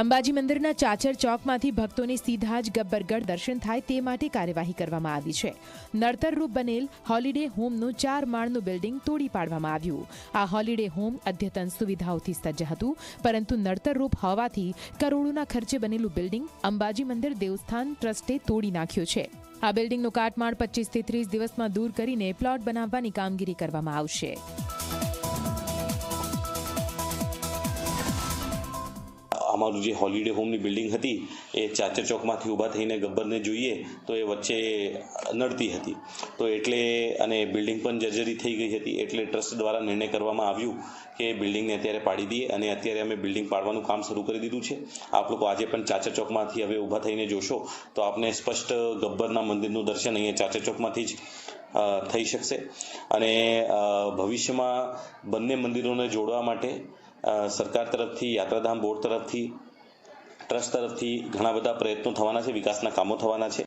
અંબાજી મંદિરના ચાચર ચોકમાંથી ભક્તોને સીધા જ ગબ્બરગઢ દર્શન થાય તે માટે કાર્યવાહી કરવામાં આવી છે. નડતરરૂપ બનેલ હોલિડે હોમનું ચાર માળનું બિલ્ડિંગ તોડી પાડવામાં આવ્યું. આ હોલિડે હોમ અદ્યતન સુવિધાઓથી સજ્જ હતું, પરંતુ નડતરરૂપ હોવાથી કરોડોના ખર્ચે બનેલું બિલ્ડિંગ અંબાજી મંદિર દેવસ્થાન ટ્રસ્ટે તોડી નાખ્યું છે. આ બિલ્ડિંગનું કાટમાળ પચીસથી ત્રીસ દિવસમાં દૂર કરીને પ્લોટ બનાવવાની કામગીરી કરવામાં આવશે. અમારું જે હોલિડે હોમની બિલ્ડિંગ હતી, એ ચાચર ચોકમાંથી ઊભા થઈને ગબ્બરને જોઈએ, તો એ વચ્ચે નડતી હતી. તો એટલે અને બિલ્ડિંગ પણ જર્જરી થઈ ગઈ હતી, એટલે ટ્રસ્ટ દ્વારા નિર્ણય કરવામાં આવ્યું કે બિલ્ડિંગને અત્યારે પાડી દઈએ અને અત્યારે અમે બિલ્ડિંગ પાડવાનું કામ શરૂ કરી દીધું છે. આપ લોકો આજે પણ ચાચર ચોકમાંથી હવે ઊભા થઈને જોશો, તો આપને સ્પષ્ટ ગબ્બરના મંદિરનું દર્શન અહીંયા ચાચર ચોકમાંથી જ થઈ શકશે. અને ભવિષ્યમાં બંને મંદિરોને જોડવા માટે સરકાર તરફથી, યાત્રાધામ બોર્ડ તરફથી, ટ્રસ્ટ તરફથી ઘણા બધા પ્રયત્નો થવાના છે, વિકાસના કામો થવાના છે.